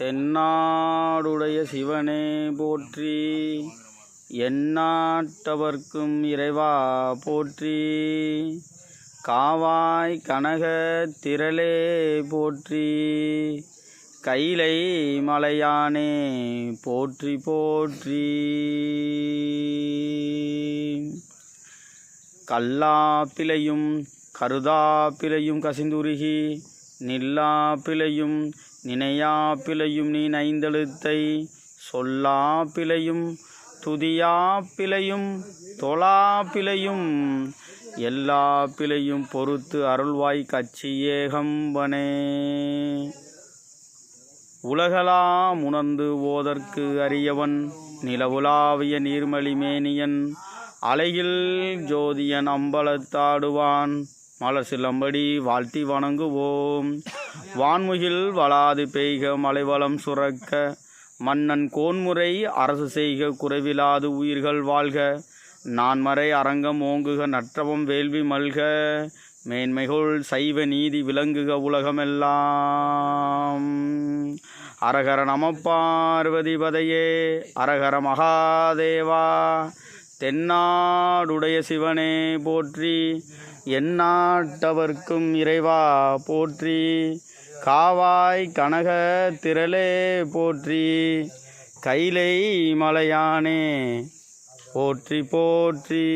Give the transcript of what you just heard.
தென்னாடுடைய சிவனே போற்றி எந்நாட்டவர்க்கும் இறைவா போற்றி காவாய் கனக திரளே போற்றி கைலை மலையானே போற்றி போற்றி. கல்லாப்பிலையும் கருதாப்பிலையும் கசிந்துருகி நில்லாப்பிலையும் நினையாப்பிலையும் நீ நைந்தெழுத்தை பிழையும் துதியாப்பிலையும் பிழையும் எல்லா பிழையும் பொறுத்து அருள்வாய் கச்சியேகம்பனே உலகலாம் உணர்ந்து ஓதற்கு அரியவன் நிலவுலாவிய நீர்மலிமேனியன் அலையில் ஜோதியன் அம்பலத்தாடுவான். மலர் சிலம்படி வாழ்த்தி வணங்குவோம். வான்முகில் வளாது பெய்க மலைவளம் சுரக்க மன்னன் கோன்முறை அரசு செய்க குறைவிலாது உயிர்கள் வாழ்க. நான்மறை அரங்கம் ஓங்குக நற்றவம் வேள்வி மல்க மேன்மைகள் சைவ நீதி விளங்குக உலகமெல்லாம். அரகர நம பார்வதிபதையே அரகர மகாதேவா தென்னாடுடைய சிவனே போற்றி எந்நாட்டவர்க்கும் இறைவா போற்றி காவாய் கனக திரளே போற்றி கைலை மலையானே போற்றி போற்றி.